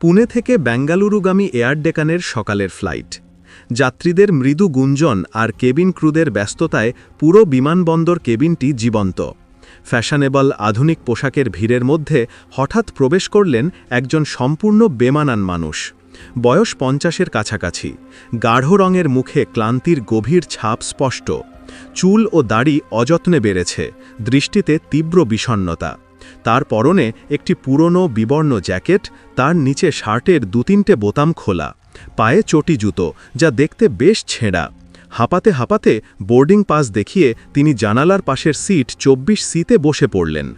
পুনে থেকে বেঙ্গালুরুগামী এয়ার ডেকানের সকালের ফ্লাইট। যাত্রীদের মৃদু গুঞ্জন আর কেবিন ক্রুদের ব্যস্ততায় পুরো বিমানবন্দর কেবিনটি জীবন্ত। ফ্যাশনেবল আধুনিক পোশাকের ভিড়ের মধ্যে হঠাৎ প্রবেশ করলেন একজন সম্পূর্ণ বেমানান মানুষ। বয়স পঞ্চাশের কাছাকাছি। গাঢ় রঙের মুখে ক্লান্তির গভীর ছাপ স্পষ্ট। চুল ও দাড়ি অযত্নে বেড়েছে। দৃষ্টিতে তীব্র বিষণ্নতা তার পরনে একটি পুরনো বিবর্ণ জ্যাকেট, তার নিচে শার্টের দু তিনটে বোতাম খোলা, পায়ে চটি জুতো, যা দেখতে বেশ ছেঁড়া। হাঁপাতে হাঁপাতে বোর্ডিং পাস দেখিয়ে তিনি জানালার পাশের সিট চব্বিশ সিতে বসে পড়লেন।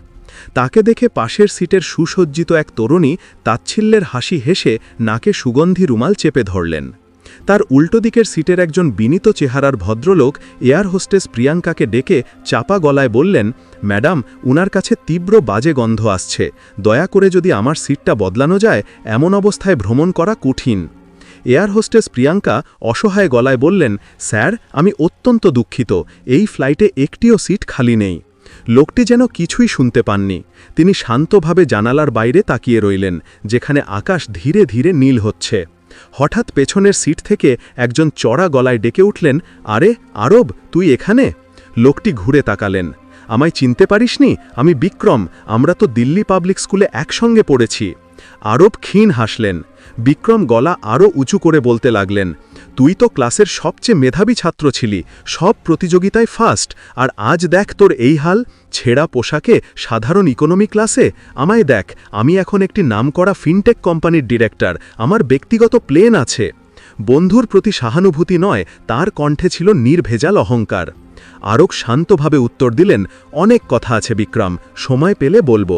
তাকে দেখে পাশের সিটের সুসজ্জিত এক তরুণী তাচ্ছিল্যের হাসি হেসে নাকে সুগন্ধি রুমাল চেপে ধরলেন। তার উল্টো দিকের সিটের একজন বিনীত চেহারার ভদ্রলোক এয়ার হোস্টেস প্রিয়াঙ্কাকে ডেকে চাপা গলায় বললেন, ম্যাডাম, উনার কাছে তীব্র বাজে গন্ধ আসছে। দয়া করে যদি আমার সিটটা বদলানো যায়, এমন অবস্থায় ভ্রমণ করা কঠিন। এয়ার হোস্টেস প্রিয়াঙ্কা অসহায় গলায় বললেন, স্যার, আমি অত্যন্ত দুঃখিত। এই ফ্লাইটে একটিও সিট খালি নেই। লোকটি যেন কিছুই শুনতে পাননি। তিনি শান্তভাবে জানালার বাইরে তাকিয়ে রইলেন, যেখানে আকাশ ধীরে ধীরে নীল হচ্ছে। হঠাৎ পেছনের সিট থেকে একজন চড়া গলায় ডেকে উঠলেন, আরে, আরব, তুই এখানে? লোকটি ঘুরে তাকালেন। আমায় চিনতে পারিসনি? আমি বিক্রম, আমরা তো দিল্লি পাবলিক স্কুলে একসঙ্গে পড়েছি। আরব ক্ষীণ হাসলেন। বিক্রম গলা আরও উঁচু করে বলতে লাগলেন, তুই তো ক্লাসের সবচেয়ে মেধাবী ছাত্র ছিলি, সব প্রতিযোগিতায় ফার্স্ট আর আজ দেখ তোর এই হাল, ছেঁড়া পোশাকে সাধারণ ইকোনমি ক্লাসে আমায় দেখ, আমি এখন একটি নামকরা ফিনটেক কোম্পানির ডিরেক্টর আমার ব্যক্তিগত প্লেন আছে। বন্ধুর প্রতি সহানুভূতি নয়, তার কণ্ঠে ছিল নির্ভেজাল অহংকার। আরক শান্তভাবে উত্তর দিলেন, অনেক কথা আছে বিক্রম, সময় পেলে বলব।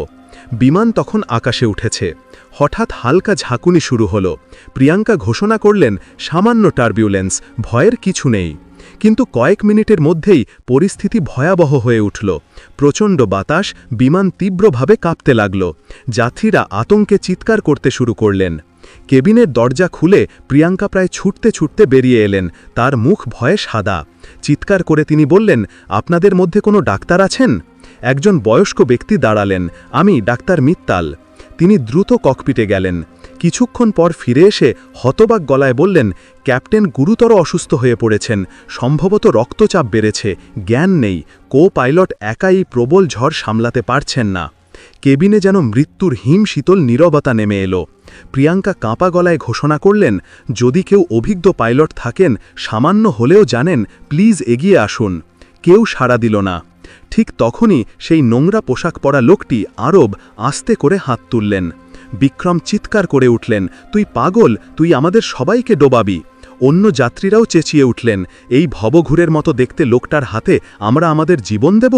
বিমান তখন আকাশে উঠেছে। হঠাৎ হালকা ঝাঁকুনি শুরু হলো। প্রিয়াঙ্কা ঘোষণা করলেন, সামান্য টার্বিউলেন্স, ভয়ের কিছু নেই। কিন্তু কয়েক মিনিটের মধ্যেই পরিস্থিতি ভয়াবহ হয়ে উঠল। প্রচণ্ড বাতাস বিমান তীব্রভাবে কাঁপতে লাগল। যাত্রীরা আতঙ্কে চিৎকার করতে শুরু করলেন। কেবিনের দরজা খুলে প্রিয়াঙ্কা প্রায় ছুটতে ছুটতে বেরিয়ে এলেন। তার মুখ ভয়ে সাদা। চিৎকার করে তিনি বললেন, আপনাদের মধ্যে কোনো ডাক্তার আছেন? একজন বয়স্ক ব্যক্তি দাঁড়ালেন। আমি ডাক্তার মিত্তাল। তিনি দ্রুত ককপিটে গেলেন। কিছুক্ষণ পর ফিরে এসে হতবাক গলায় বললেন, ক্যাপ্টেন গুরুতর অসুস্থ হয়ে পড়েছেন। সম্ভবত রক্তচাপ বেড়েছে। জ্ঞান নেই। কো পাইলট একাই প্রবল ঝড় সামলাতে পারছেন না। কেবিনে যেন মৃত্যুর হিম শীতল নীরবতা নেমে এলো। প্রিয়াঙ্কা কাঁপা গলায় ঘোষণা করলেন, যদি কেউ অভিজ্ঞ পাইলট থাকেন, সামান্য হলেও জানেন, প্লিজ এগিয়ে আসুন। কেউ সাড়া দিল না। ঠিক তখনই সেই নোংরা পোশাক পরা লোকটি আরব আস্তে করে হাত তুললেন। বিক্রম চিৎকার করে উঠলেন, তুই পাগল, তুই আমাদের সবাইকে ডোবাবি। অন্য যাত্রীরাও চেঁচিয়ে উঠলেন, এই ভবঘুরের মতো দেখতে লোকটার হাতে আমরা আমাদের জীবন দেব?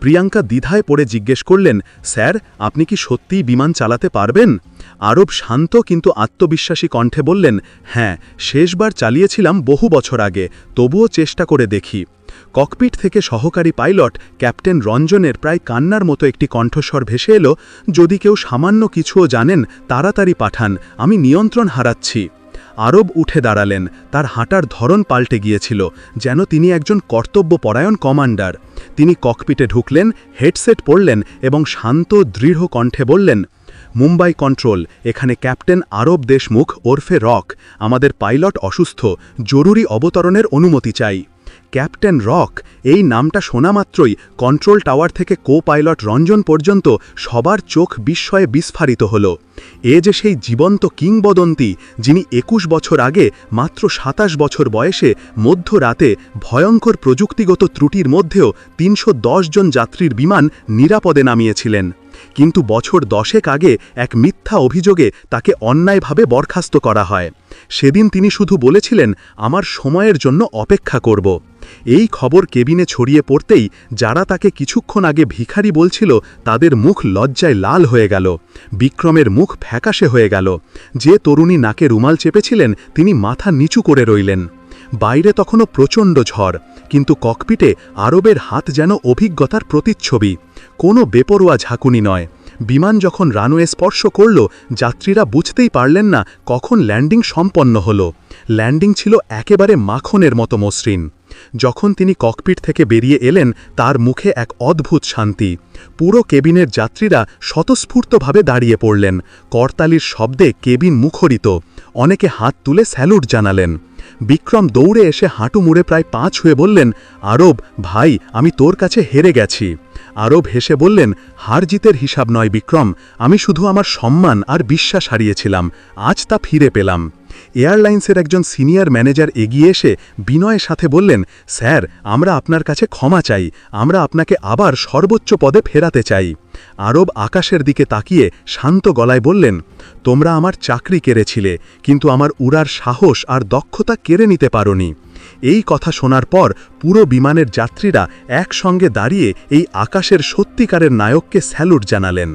প্রিয়াঙ্কা দ্বিধায় পড়ে জিজ্ঞেস করলেন, স্যার, আপনি কি সত্যিই বিমান চালাতে পারবেন? আরব শান্ত কিন্তু আত্মবিশ্বাসী কণ্ঠে বললেন হ্যাঁ শেষবার চালিয়েছিলাম বহু বছর আগে, তবুও চেষ্টা করে দেখি। ককপিট থেকে সহকারী পাইলট ক্যাপ্টেন রঞ্জনের প্রায় কান্নার মতো একটি কণ্ঠস্বর ভেসে এলো, যদি কেউ সামান্য কিছুও জানেন, তাড়াতাড়ি পাঠান, আমি নিয়ন্ত্রণ হারাচ্ছি। আরব উঠে দাঁড়ালেন। তার হাঁটার ধরন পাল্টে গিয়েছিল, যেন তিনি একজন কর্তব্যপরায়ণ কমান্ডার। তিনি ককপিটে ঢুকলেন, হেডসেট পরলেন এবং শান্ত, দৃঢ় কণ্ঠে বললেন, মুম্বাই কন্ট্রোল, এখানে ক্যাপ্টেন আরব দেশমুখ ওরফে রক। আমাদের পাইলট অসুস্থ, জরুরি অবতরণের অনুমতি চাই। ক্যাপ্টেন রক, এই নামটা শোনা মাত্রই কন্ট্রোল টাওয়ার থেকে কো পাইলট রঞ্জন পর্যন্ত সবার চোখ বিস্ময়ে বিস্ফারিত হল। এ যে সেই জীবন্ত কিংবদন্তি যিনি একুশ বছর আগে মাত্র সাতাশ বছর বয়সে মধ্যরাতে ভয়ঙ্কর প্রযুক্তিগত ত্রুটির মধ্যেও তিনশো জন যাত্রীর বিমান নিরাপদে নামিয়েছিলেন। কিন্তু বছর দশেক আগে এক মিথ্যা অভিযোগে তাকে অন্যায়ভাবে বরখাস্ত করা হয়। সেদিন তিনি শুধু বলেছিলেন, আমার সময়ের জন্য অপেক্ষা করব। এই খবর কেবিনে ছড়িয়ে পড়তেই যারা তাকে কিছুক্ষণ আগে ভিখারি বলছিল, তাদের মুখ লজ্জায় লাল হয়ে গেল। বিক্রমের মুখ ফ্যাকাশে হয়ে গেল। যে তরুণী নাকে রুমাল চেপেছিলেন, তিনি মাথা নিচু করে রইলেন। বাইরে তখনও প্রচণ্ড ঝড়। কিন্তু ককপিটে আরবের হাত যেন অভিজ্ঞতার প্রতিচ্ছবি। কোনো বেপরোয়া ঝাঁকুনি নয়। বিমান যখন রানওয়ে স্পর্শ করল, যাত্রীরা বুঝতেই পারলেন না কখন ল্যান্ডিং সম্পন্ন হল। ল্যান্ডিং ছিল একেবারে মাখনের মতো মসৃণ। যখন তিনি ককপিট থেকে বেরিয়ে এলেন, তার মুখে এক অদ্ভুত শান্তি। পুরো কেবিনের যাত্রীরা স্বতঃস্ফূর্তভাবে দাঁড়িয়ে পড়লেন। করতালির শব্দে কেবিন মুখরিত। অনেকে হাত তুলে স্যালুট জানালেন। বিক্রম দৌড়ে এসে হাঁটু মুড়ে প্রায় পাঁচ হয়ে বললেন, আরব, ভাই, আমি তোর কাছে হেরে গেছি। আরব হেসে বললেন, হার জিতের হিসাব নয় বিক্রম, আমি শুধু আমার সম্মান আর বিশ্বাস হারিয়েছিলাম, আজ তা ফিরে পেলাম। এয়ারলাইন্সের একজন সিনিয়র ম্যানেজার এগিয়ে এসে বিনয়ের সাথে বললেন, স্যার, আমরা আপনার কাছে ক্ষমা চাই। আমরা আপনাকে আবার সর্বোচ্চ পদে ফেরাতে চাই। আরব আকাশের দিকে তাকিয়ে শান্ত গলায় বললেন, তোমরা আমার চাকরি কেড়েছিলে, কিন্তু আমার উড়ার সাহস আর দক্ষতা কেড়ে নিতে পারোনি। এই কথা শোনার পর পুরো বিমানের যাত্রীরা একসঙ্গে দাঁড়িয়ে এই আকাশের সত্যিকারের নায়ককে স্যালুট জানালেন।